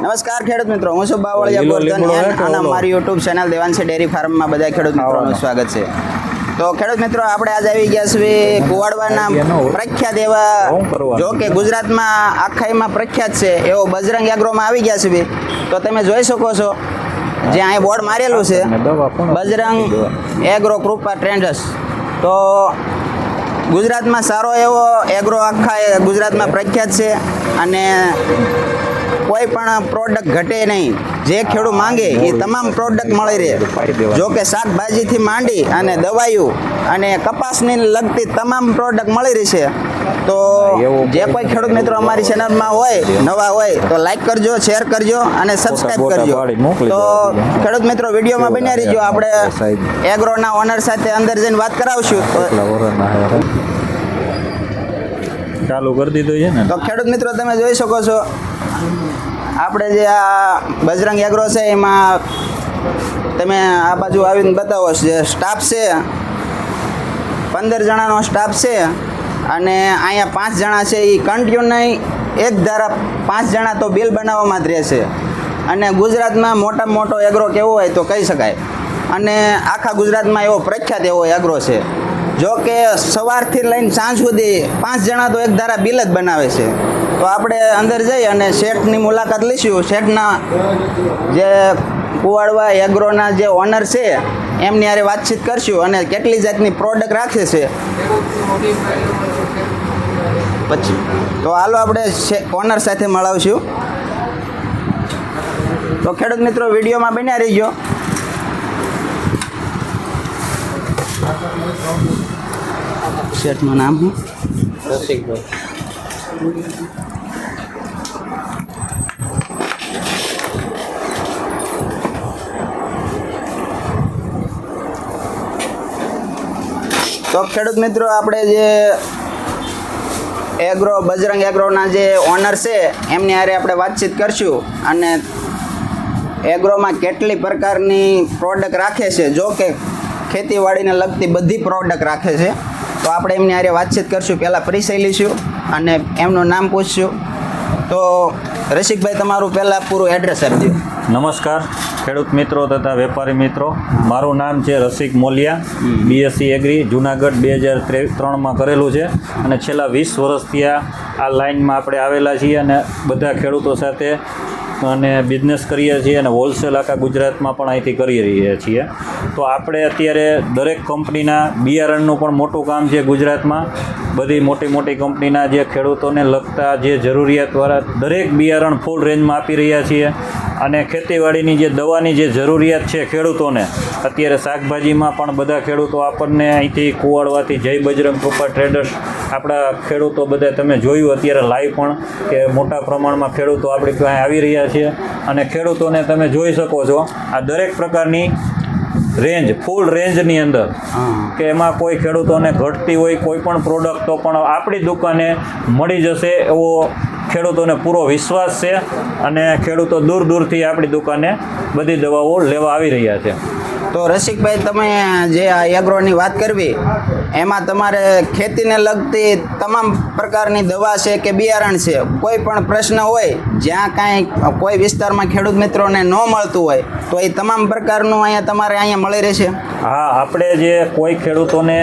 નમસ્કાર ખેડૂત મિત્રો હું છું બાવળિયા ગોરધન અને મારી યુટ્યુબ ચેનલ દેવાંશી ડેરી ફાર્મમાં બધા ખેડૂત મિત્રોનું સ્વાગત છે. તો ખેડૂત મિત્રો આપણે આજે આવી ગયા છીએ કુવાડવાના પ્રખ્યાત એવા જો કે ગુજરાતમાં આખાઈમાં પ્રખ્યાત છે એવો બજરંગ એગ્રોમાં આવી ગયા છીએ. તો તમે જોઈ શકો છો જે અહીં બોર્ડ મારેલું છે બજરંગ એગ્રો કૃપા ટ્રેન્ડર્સ. તો ગુજરાતમાં સારો એવો એગ્રો આખા ગુજરાતમાં પ્રખ્યાત છે અને કોઈ પણ પ્રોડક્ટ ઘટે નહીં. જે ખેડૂત માંગે એ તમામ પ્રોડક્ટ મળી રહે. જો કે શાકભાજીથી માંડી અને દવાઈઓ અને કપાસની લગતી તમામ પ્રોડક્ટ મળી રહી છે તો જે કોઈ ખેડૂત મિત્રો અમારી ચેનલમાં હોય નવા હોય તો લાઈક કરજો શેર કરજો અને સબસ્ક્રાઇબ કરજો. તો ખેડૂત મિત્રો વિડીયોમાં બન્યા રહીજો. આપણે એગ્રોના ઓનર સાથે અંદર જઈને વાત કરાવશું? ચાલુ કરી દીધું છે ને. તો ખેડૂત મિત્રો તમે જોઈ શકો છો. આપણે જે આ બજરંગ એગ્રો છે, એમાં તમે આ બાજુ આવીને બતાવો જે સ્ટાફ છે. પંદર જણાનો સ્ટાફ છે અને અહીંયા પાંચ જણા છે એ કન્ટિન્યુ નહીં, એક ધારા પાંચ જણા તો બિલ બનાવવામાં જ રહેશે અને ગુજરાતમાં મોટામાં મોટો એગ્રો કેવો હોય તો કહી શકાય. અને આખા ગુજરાતમાં એવો પ્રખ્યાત એવો એગ્રો છે. જો કે સવારથી લઈને સાંજ સુધી પાંચ જણા તો એક ધારા બિલ જ બનાવે છે. તો આપણે અંદર જઈ અને શેઠની મુલાકાત લઈશું. શેઠના જે કુવાડવા એગ્રોના જે ઓનર છે, એમની હારે વાતચીત કરશું અને કેટલી જાતની પ્રોડક્ટ રાખે છે. પછી, તો હાલો આપણે ઓનર સાથે મળાવશું. તો ખેડૂત મિત્રો, વિડીયોમાં બન્યા રહીજો. શેઠનું નામ રસિકભાઈ. ખેડૂત મિત્રો, આપણે જે એગ્રો બજરંગ એગ્રોના જે ઓનર છે, એમની હારે આપણે વાતચીત કરશું અને એગ્રોમાં કેટલી પ્રકારની પ્રોડક્ટ રાખે છે, જો કે ખેતીવાડીને લગતી બધી પ્રોડક્ટ રાખે છે. તો આપણે એમની હારે વાતચીત કરશું. પહેલાં પરિચય લઈશું અને એમનું નામ પૂછશું. તો રસિકભાઈ, તમારું પહેલાં પૂરું એડ્રેસ આપજો. નમસ્કાર. ખેડૂત મિત્રો તથા વેપારી મિત્રો, મારું નામ છે રસિક મોલિયા બીએસસી એગ્રી જુનાગઢ બે હજાર ત્રણમાં કરેલું છે અને છેલ્લા વીસ વર્ષથી આ લાઇનમાં આપણે આવેલા છીએ અને બધા ખેડૂતો સાથે અને બિઝનેસ કરીએ છીએ અને હોલસેલ આખા ગુજરાતમાં પણ અહીંથી કરી રહ્યા છીએ. તો આપણે અત્યારે દરેક કંપનીના બિયારણનું પણ મોટું કામ છે ગુજરાતમાં. બધી મોટી મોટી કંપનીના જે ખેડૂતોને લગતા જે જરૂરિયાતવાળા દરેક બિયારણ ફૂલ રેન્જમાં આપી રહ્યા છીએ. અને ખેતીવાડીની જે દવાની જે જરૂરિયાત છે ખેડૂતોને અત્યારે શાકભાજીમાં પણ બધા ખેડૂતો આપણને અહીંથી કુવાડવાથી જય બજરંગ કૃપા ટ્રેડર્સ આપણા ખેડૂતો બધા તમે જોયું અત્યારે લાઈવ પણ કે મોટા પ્રમાણમાં ખેડૂતો આપણી પાસે આવી રહ્યા છે અને ખેડૂતોને તમે જોઈ શકો છો આ દરેક પ્રકારની રેન્જ ફૂલ રેન્જની અંદર. કે એમાં કોઈ ખેડૂતોને ઘટતી હોય કોઈ પણ પ્રોડક્ટ તો પણ આપણી દુકાને મળી જશે એવો ખેડૂતોને પૂરો વિશ્વાસ છે અને ખેડૂતો દૂર દૂરથી આપણી દુકાને બધી દવાઓ લેવા આવી રહ્યા છે. તો રસિકભાઈ તમે જે આ એગ્રોની વાત કરવી એમાં તમારે ખેતીને લગતી તમામ પ્રકારની દવા છે કે બિયારણ છે કોઈ પણ પ્રશ્ન હોય જ્યાં કાંઈ કોઈ વિસ્તારમાં ખેડૂત મિત્રોને ન મળતું હોય તો એ તમામ પ્રકારનું અહીંયા તમારે અહીંયા મળી રહેશે. હા આપણે જે કોઈ ખેડૂતોને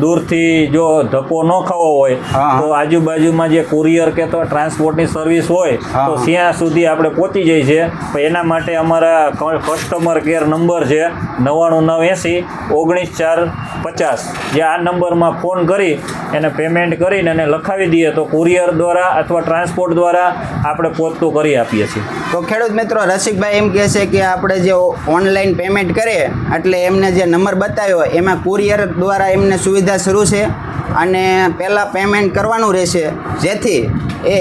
દૂરથી જો ધક્કો ન ખાવો હોય તો આજુબાજુમાં જે કુરિયર કે તો ટ્રાન્સપોર્ટની સર્વિસ હોય તો ત્યાં સુધી આપણે પહોંચી જઈએ છીએ. એના માટે અમારા કસ્ટમર કેર નંબર છે નવ્વાણું નવ એંસી ઓગણીસ ચાર પચાસ. જે આ નંબરમાં ફોન કરી એને પેમેન્ટ કરીને એને લખાવી દઈએ તો કુરિયર દ્વારા અથવા ટ્રાન્સપોર્ટ દ્વારા આપણે પહોંચતું કરી આપીએ છીએ. તો ખેડૂત મિત્રો, રસિકભાઈ એમ કહે છે કે આપણે જે ઓનલાઈન પેમેન્ટ કરીએ, એટલે એમને જે નંબર બતાવ્યો, એમાં કુરિયર દ્વારા એમને સુવિધા શરૂ છે અને પહેલાં પેમેન્ટ કરવાનું રહેશે. જેથી એ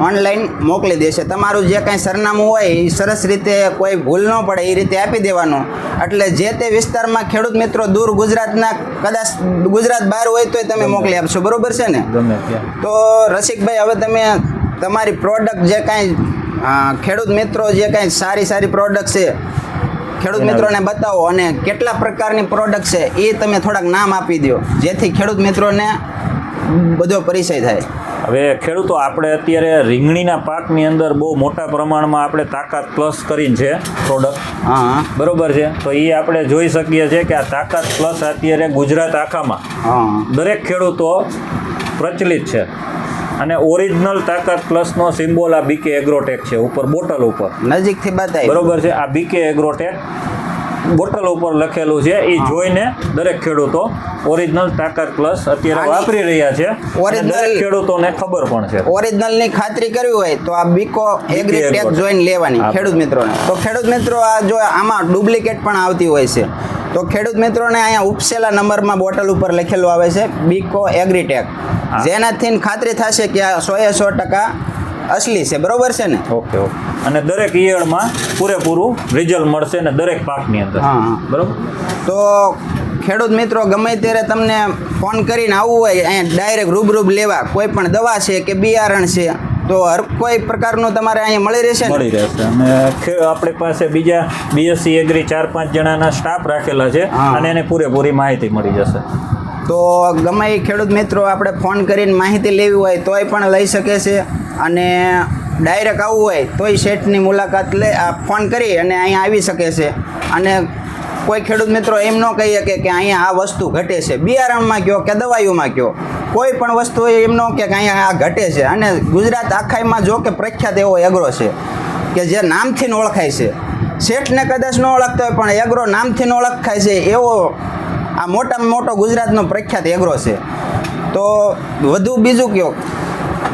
ઓનલાઈન મોકલી દેશે. તમારું જે કાંઈ સરનામું હોય એ સરસ રીતે કોઈ ભૂલ ન પડે એ રીતે આપી દેવાનું. એટલે જે તે વિસ્તારમાં ખેડૂત મિત્રો દૂર ગુજરાતના કદાચ ગુજરાત બહાર હોય તોય તમે મોકલી આપશો. બરોબર છે ને? તો રસિકભાઈ હવે તમે તમારી પ્રોડક્ટ જે કાંઈ ખેડૂત મિત્રો જે કાંઈ સારી સારી પ્રોડક્ટ છે ખેડૂત મિત્રોને બતાવો અને કેટલા પ્રકારની પ્રોડક્ટ છે એ તમે થોડાક નામ આપી દો જેથી ખેડૂત મિત્રોને બધો પરિચય થાય. હવે ખેડૂતો આપણે અત્યારે રીંગણીના પાકની અંદર બહુ મોટા પ્રમાણમાં આપણે તાકાત પ્લસ કરીને છે પ્રોડક્ટ હા. બરોબર છે? તો એ આપણે જોઈ શકીએ છીએ કે આ તાકાત પ્લસ અત્યારે ગુજરાત આખામાં. દરેક ખેડૂતો પ્રચલિત છે. અને ઓરિજિનલ તાકાત પ્લસનો સિમ્બોલ આ બીકે એગ્રોટેક છે ઉપર બોટલ ઉપર. નજીકથી બતાય બરોબર છે? આ બીકે એગ્રોટેક બોટલ ઉપર લખેલું છે એ જોઈને દરેક ખેડૂતો ઓરિજિનલ ટાકર પ્લસ અત્યારે વાપરી રહ્યા છે. ઓરિજિનલ ખેડૂતોને ખબર પણ છે. ઓરિજિનલની ખાતરી કરવી હોય તો આ બીકો એગ્રી જોઈન લેવાની ખેડૂત મિત્રોને. તો ખેડૂત મિત્રો આ જો આમાં ડુપ્લિકેટ પણ આવતી હોય છે. તો ખેડૂત મિત્રોને અહીંયા ઉપસેલા નંબરમાં બોટલ ઉપર લખેલું આવે છે બીકો એગ્રીટેક જેનાથી ખાતરી થશે કે આ સો એ સો ટકા અસલી છે બરોબર છે ને? Okay okay. અને દરેક ઈયળમાં પૂરેપૂરું રિઝલ્ટ મળશે ને દરેક પાકની અંદર. હા, હા. બરોબર? તો ખેડૂત મિત્રો ગમે ત્યારે તમને ફોન કરીને આવવું હોય અહીંયા ડાયરેક્ટ રૂબરૂબ લેવા કોઈ પણ દવા છે કે બિયારણ છે તો હર કોઈ પ્રકારનું તમારે અહીંયા મળી રહેશે મળી રહેશે. અને આપણી પાસે બીજા બીએસસી એગ્રી ચાર પાંચ જણાના સ્ટાફ રાખેલા છે અને એને પૂરેપૂરી માહિતી મળી જશે. તો ગમે ખેડૂત મિત્રો આપણે ફોન કરીને માહિતી લેવી હોય તોય પણ લઈ શકે છે. અને ડાયરેક્ટ આવવું હોય તોય શેઠની મુલાકાત લે ફોન કરી અને અહીંયા આવી શકે છે. અને કોઈ ખેડૂત મિત્રો એમ ન કહી શકે કે અહીંયા આ વસ્તુ ઘટે છે. બિયારણમાં કયો કે દવાઈઓમાં કયો કોઈ પણ વસ્તુ એમ ન કહે કે અહીંયા આ ઘટે છે. અને ગુજરાત આખાઈમાં જો કે પ્રખ્યાત એવો એગ્રો છે કે જે નામથી ઓળખાય છે. શેઠને કદાચ ન ઓળખતા હોય, પણ એગ્રો નામથી ઓળખાય છે એવો આ મોટામાં મોટો ગુજરાતનો પ્રખ્યાત એગ્રો છે. તો વધુ બીજું કયો?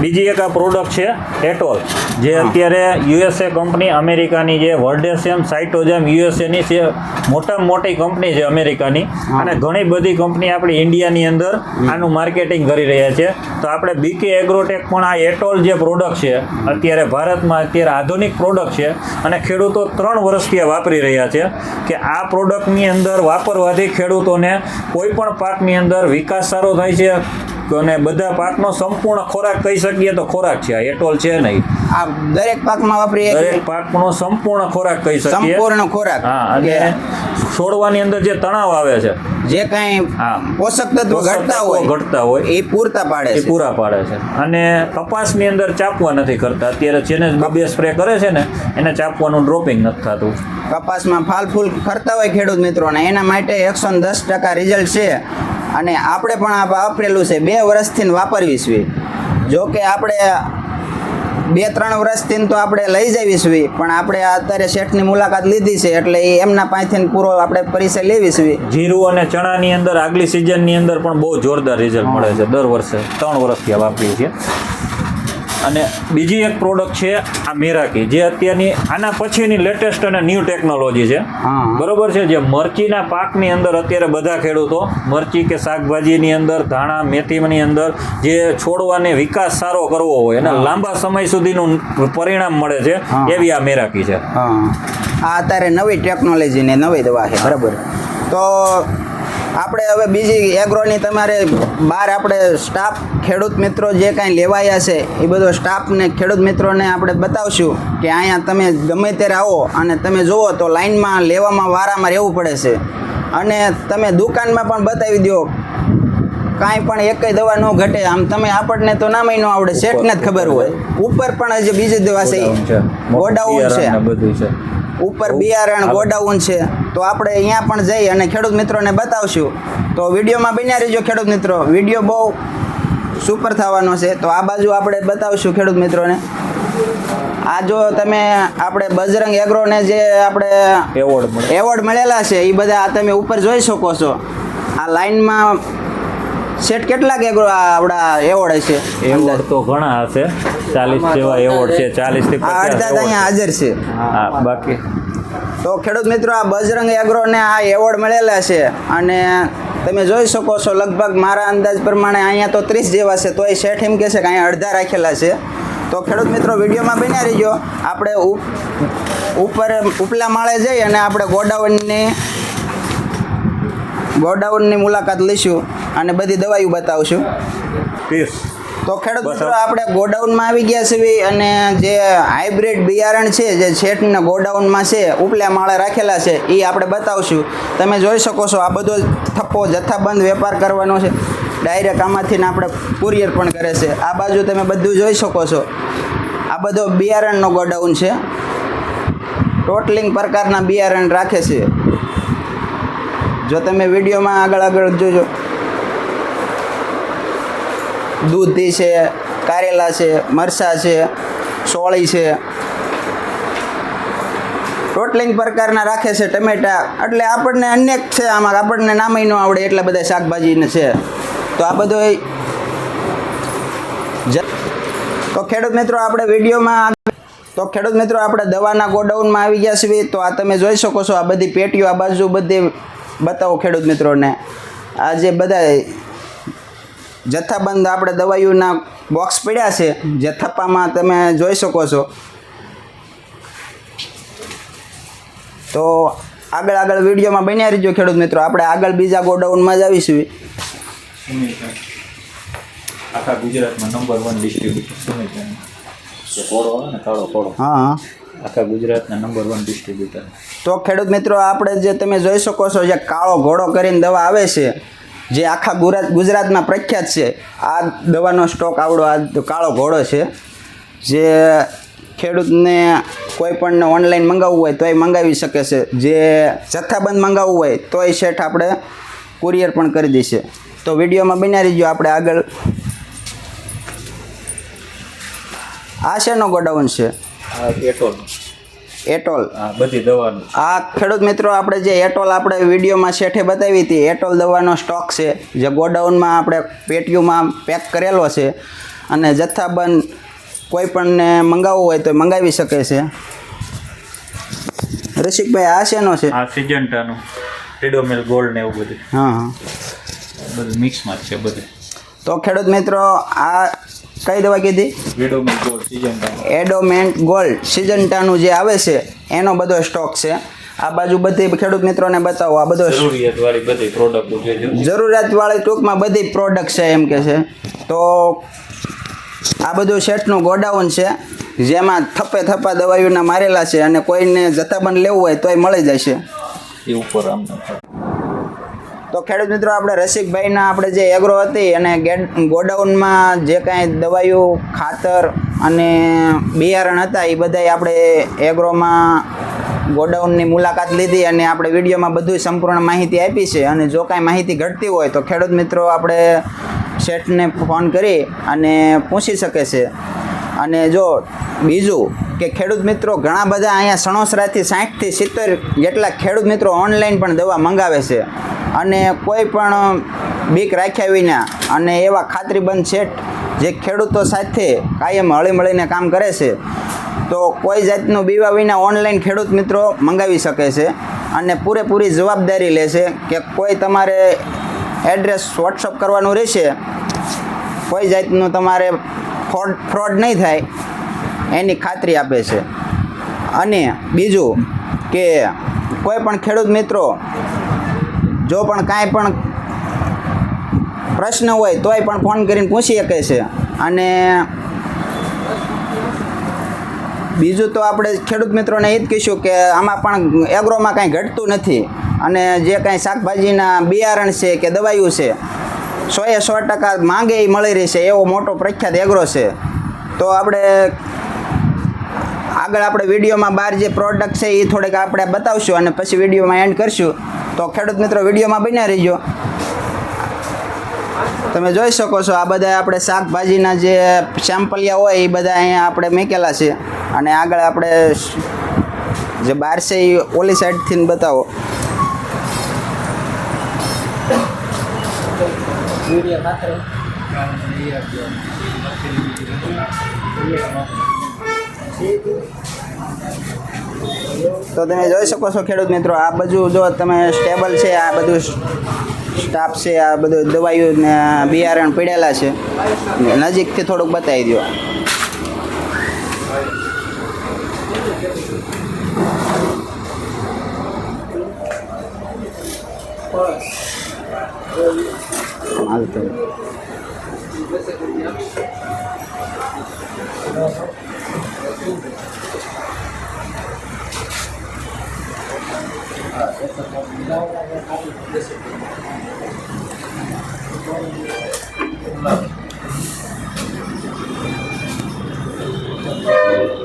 બીજી એક આ પ્રોડક્ટ છે એટોલ જે અત્યારે યુએસએ કંપની અમેરિકાની જે વર્ડેસિયમ સાઇટોજેમ યુએસએની છે મોટામાં મોટી કંપની છે અમેરિકાની. અને ઘણી બધી કંપની આપણી ઇન્ડિયાની અંદર આનું માર્કેટિંગ કરી રહ્યા છે. તો આપણે બીકે એગ્રોટેક પણ આ એટોલ જે પ્રોડક્ટ છે અત્યારે ભારતમાં અત્યારે આધુનિક પ્રોડક્ટ છે અને ખેડૂતો ત્રણ વર્ષથી વાપરી રહ્યા છે કે આ પ્રોડક્ટની અંદર વાપરવાથી ખેડૂતોને કોઈ પણ પાકની અંદર વિકાસ સારો થાય છે અને બધા પાકનો સંપૂર્ણ ખોરાક કહી શકીએ તો ખોરાક છે. આ એટોલ છે નહીં. આ દરેક પાકમાં વાપરીએ દરેક પાકનો સંપૂર્ણ ખોરાક કહી શકીએ. સંપૂર્ણ ખોરાક. હા અને છોડવાની અંદર જે તણાવ આવે છે. જે કાંઈ હા. પોષક તત્વો ઘટતા હોય ઘટતા હોય એ પૂરતા પાડે છે. પૂરા પાડે છે. અને કપાસની અંદર ચાપવા નથી કરતા. અત્યારે જેને બબે સ્પ્રે કરે છે ને એને ચાપવાનું ડ્રોપિંગ નથી થતું. કપાસમાં ફાલ ફૂલ કરતા હોય ખેડૂત મિત્રોને એના માટે એકસો દસ ટકા રિઝલ્ટ છે. અને આપણે પણ આ વાપરેલું છે. બે વર્ષથી વાપરવી છે. જો કે આપણે બે ત્રણ વર્ષથી તો આપણે લઈ જવી છે, પણ આપણે અત્યારે શેઠની મુલાકાત લીધી છે, એટલે એ એમના પાસેથી પૂરો આપણે પરિચય લેવી છે. જીરું અને ચણાની અંદર આગલી સિઝનની અંદર પણ બહુ જોરદાર રિઝલ્ટ મળે છે. દર વર્ષે ત્રણ વર્ષથી વાપરીએ છીએ. અને બીજી એક પ્રોડક્ટ છે આ મેરાકી જે અત્યારની આના પછીની લેટેસ્ટ અને ન્યૂ ટેકનોલોજી છે. બરોબર છે જે મરચીના પાકની અંદર અત્યારે બધા ખેડૂતો મરચી કે શાકભાજીની અંદર ધાણા મેથીની અંદર જે છોડવાને વિકાસ સારો કરવો હોય અને લાંબા સમય સુધીનું પરિણામ મળે છે એવી આ મેરાકી છે. આ અત્યારે નવી ટેકનોલોજીની નવી દવા છે બરાબર. તો આપણે હવે બીજી એગ્રોની તમારે બહાર આપણે સ્ટાફ ખેડૂત મિત્રો જે કાંઈ લેવાયા છે એ બધો સ્ટાફને ખેડૂત મિત્રોને આપણે બતાવશું કે અહીંયા તમે ગમે ત્યારે આવો અને તમે જુઓ તો લાઈનમાં લેવામાં વારામાં રહેવું પડે છે. અને તમે દુકાનમાં પણ બતાવી દો કાંઈ પણ એકય દવા ન ઘટે. આમ તમે આપણને તો નામ ન આવડે શેઠને જ ખબર હોય. ઉપર પણ હજી બીજી દવા છે. ગોડાઉન છે. બધું છે. ઉપર બિયારણ ગોડાઉન છે તો આપણે અહીંયા પણ જઈ અને ખેડૂત મિત્રોને બતાવશું. તો વિડીયોમાં બન્યા રહેજો ખેડૂત મિત્રો. વીડિયો બહુ સુપર થવાનો છે તો આ બાજુ આપણે બતાવશું ખેડૂત મિત્રોને. આ જો તમે આપણે બજરંગ એગ્રોને જે આપણે એવોર્ડ એવોર્ડ મળેલા છે એ બધા આ તમે ઉપર જોઈ શકો છો. આ લાઈનમાં સેટ કેટલાક એગ્રો આ આપણા એવોર્ડ હશે એવોર્ડ તો ઘણા હશે. ચાલીસ જેવા એવોર્ડ છે ચાલીસથી અડધા અહીંયા હાજર છે. હા બાકી. તો ખેડૂત મિત્રો આ બજરંગ એગ્રોને આ એવોર્ડ મળેલા છે. અને તમે જોઈ શકો છો લગભગ મારા અંદાજ પ્રમાણે અહીંયા તો ત્રીસ જેવા છે. તો એ શેઠ એમ કહે છે કે અહીંયા અડધા રાખેલા છે. તો ખેડૂત મિત્રો વિડીયોમાં બન્યા રહીજો. આપણે ઉપ- ઉપર ઉપલા માળે જઈ અને આપણે ગોડાઉનની ગોડાઉનની મુલાકાત લઈશું. અને બધી દવાઈઓ બતાવશું. તો ખેડૂત મિત્રો આપણે ગોડાઉનમાં આવી ગયા છીએ અને જે હાઇબ્રિડ બિયારણ છે જે છેટના ગોડાઉનમાં છે ઉપલા માળે રાખેલા છે એ આપણે બતાવશું. તમે જોઈ શકો છો આ બધો થપ્પો જથ્થાબંધ વેપાર કરવાનો છે. ડાયરેક્ટ આમાંથી આપણે કુરિયર પણ કરે છે. આ બાજુ તમે બધું જોઈ શકો છો. આ બધો બિયારણનો ગોડાઉન છે. ટોટલિંગ પ્રકારના બિયારણ રાખે છે. જો તમે વિડીયોમાં આગળ આગળ જોજો. દૂધી છે, કારેલા છે મરસા છે, સોળી છે. ટોટલિંગ પ્રકારના રાખે છે ટમેટા. એટલે આપણને અનેક છે આમાં. આપણને નામય ન આવડે એટલા બધા શાકભાજીને છે. તો આ બધો તો ખેડૂત મિત્રો, આપણે વિડીયોમાં તો ખેડૂત મિત્રો, આપણે દવાના ગોડાઉનમાં આવી ગયા છીએ. તો આ તમે જોઈ શકો છો આ બધી પેટીઓ, આ બાજુ બધી બતાવો ખેડૂત મિત્રોને. આ જે બધા જથ્થાબંધ આપણે દવાઈઓના બોક્સ પડ્યા છે. જે થપ્પામાં તમે જોઈ શકો છો. તો આગળ આગળ વિડીયોમાં બન્યા રહીજો ખેડૂત મિત્રો. આપણે આગળ બીજા ગોડાઉનમાં જ આવીશું. આખા ગુજરાતમાં નંબર વન ડિસ્ટ્રીબ્યુટર સુમિત હા આખા ગુજરાતના નંબર વન ડિસ્ટ્રીબ્યુટર તો ખેડૂત મિત્રો આપણે જે તમે જોઈ શકો છો જે કાળો ઘોડો કરીને દવા આવે છે જે આખા ગુજરાત ગુજરાતમાં પ્રખ્યાત છે. આ દવાનો સ્ટોક આવડો, આ કાળો ઘોડો છે. જે ખેડૂતને કોઈ પણ ઓનલાઈન મંગાવવું હોય તોય મંગાવી શકે છે. જે જથ્થાબંધ મંગાવવું હોય તોય શેઠ આપણે કુરિયર પણ કરી દઈશે. તો વિડીયોમાં બન્યા રહીજો, આપણે આગળ. આ શેનો ગોડાઉન છે? પેટ્રોલ એટોલ. બધી દવાનું. આ ખેડૂત મિત્રો આપણે જે એટોલ આપણે વિડીયોમાં શેઠે બતાવી હતી એટોલ દવાનો સ્ટોક છે જે ગોડાઉનમાં આપણે પેટીઓમાં પેક કરેલો છે અને જથ્થાબંધ કોઈ પણને મંગાવવું હોય તો મંગાવી શકે છે. રસિકભાઈ આ શેનો છે? આ સિજન્ટાનો. રીડોમિલ ગોલ્ડ ને એવું બધું. હા હા. બધું મિક્સમાં છે બધું. તો ખેડૂત મિત્રો આ કઈ દવા કીધી? એડોમેન્ટ ગોલ્ડ સિજન્ટાનું જે આવે છે એનો બધો સ્ટોક છે. આ બાજુ બધી ખેડૂત મિત્રોને બતાવો આ બધો જરૂરિયાત વાળી ટૂંકમાં બધી પ્રોડક્ટ છે એમ કે છે. તો આ બધું શેઠનું ગોડાઉન છે જેમાં થપ્પે થપ્પા દવાઈઓના મારેલા છે અને કોઈને જથ્થાબંધ લેવું હોય તોય મળી જશે. એ ઉપર આમ તો ખેડૂત મિત્રો, આપણે રસિકભાઈના આપણે જે એગ્રો હતી અને ગેડ, ગોડાઉનમાં જે કાંઈ દવાઈઓ, ખાતર અને બિયારણ હતા, એ બધાય આપણે એગ્રોમાં ગોડાઉનની મુલાકાત લીધી અને આપણે વિડીયોમાં બધું સંપૂર્ણ માહિતી આપી છે. અને જો કાંઈ માહિતી ઘટતી હોય તો ખેડૂત મિત્રો, આપણે શેઠને ફોન કરી અને પૂછી શકે છે. અને જો બીજું કે ખેડૂત મિત્રો ઘણા બધા અહીંયા સણોસરાથી સાઠથી સિત્તેર જેટલા ખેડૂત મિત્રો ઓનલાઈન પણ દવા મંગાવે છે. અને કોઈ પણ બીક રાખ્યા વિના અને એવા ખાતરીબંધ શેઠ જે ખેડૂતો સાથે કાયમ હળી મળીને કામ કરે છે, તો કોઈ જાતનું બીવા વિના ઓનલાઈન ખેડૂત મિત્રો મંગાવી શકે છે અને પૂરેપૂરી જવાબદારી લે છે કે કોઈ તમારે એડ્રેસ વોટ્સઅપ કરવાનું રહેશે. કોઈ જાતનું તમારે ફ્રોડ ફ્રોડ નહીં થાય, એની ખાતરી આપે છે. અને બીજું કે કોઈ પણ ખેડૂત મિત્રો, જો પણ કાંઈ પણ પ્રશ્ન હોય, તોય પણ ફોન કરીને પૂછી શકે છે. અને બીજું તો આપણે ખેડૂત મિત્રોને એ જ કહીશું કે આમાં પણ એગ્રોમાં કાંઈ ઘટતું નથી. અને જે કાંઈ શાકભાજીના બિયારણ છે કે દવાઈઓ છે સો એ સો ટકા માંગે એ મળી રહેશે એવો મોટો પ્રખ્યાત એગ્રો છે. તો આપણે આગળ આપણે વિડીયોમાં બહાર જે પ્રોડક્ટ છે એ થોડેક આપણે બતાવશું અને પછી વિડીયોમાં એન્ડ કરશું. તો ખેડૂત મિત્રો, વિડીયોમાં બન્યા રહીજો. તમે જોઈ શકો છો, આ બધા આપણે શાકભાજીના જે સેમ્પલિયા હોય એ બધા અહીંયા આપણે મૂકેલા છે. અને આગળ આપણે જે બહાર છે એ ઓલી સાઈડથી બતાવો. તો તમે જોઈ શકો છો ખેડૂત મિત્રો, આ બધું જો તમે સ્ટેબલ છે, આ બધું સ્ટાફ છે, આ બધું દવાઈઓ બિયારણ પીડેલા છે. નજીકથી થોડુંક બતાવી દો alto. Thank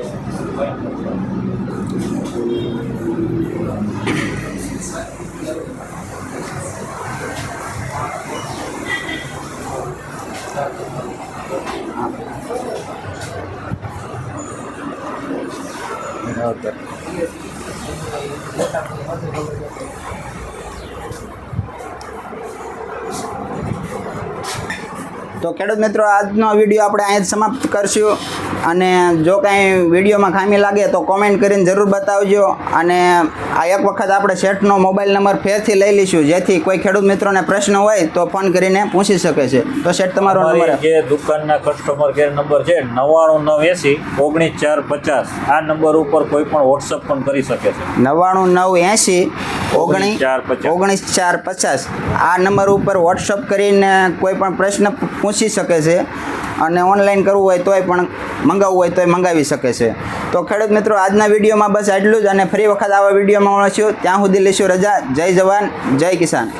ઓકે તો ખેડૂત મિત્રો આજનો વીડિયો આપણે અહીં જ સમાપ્ત કરશું. અને જો કાંઈ વિડીયોમાં ખામી લાગે તો કોમેન્ટ કરીને જરૂર બતાવજો. અને આ એક વખત આપણે શેઠનો મોબાઈલ નંબર ફેરથી લઈ લઈશું. જેથી કોઈ ખેડૂત મિત્રોને પ્રશ્ન હોય તો ફોન કરીને પૂછી શકે છે. તો શેઠ તમારો નંબર જે દુકાનના કસ્ટમર કેર નંબર છે નવ્વાણું નવ એંસી ઓગણીસ ચાર પચાસ. આ નંબર ઉપર કોઈ પણ વોટ્સઅપ પણ કરી શકે છે. નવ્વાણું નવ એંસી ઓગણીસ. ઓગણીસ ચાર પચાસ. આ નંબર ઉપર વોટ્સઅપ કરીને કોઈ પણ પ્રશ્ન પૂછી શકે છે. અને ઓનલાઈન કરવું હોય તોય પણ મંગાવવું હોય તોય મંગાવી શકે છે. તો ખેડૂત મિત્રો, આજના વિડીયોમાં બસ આટલું જ અને ફરી વખત આવા વિડીયોમાં મળશું. ત્યાં સુધી લઈશું રજા. જય જવાન, જય કિસાન.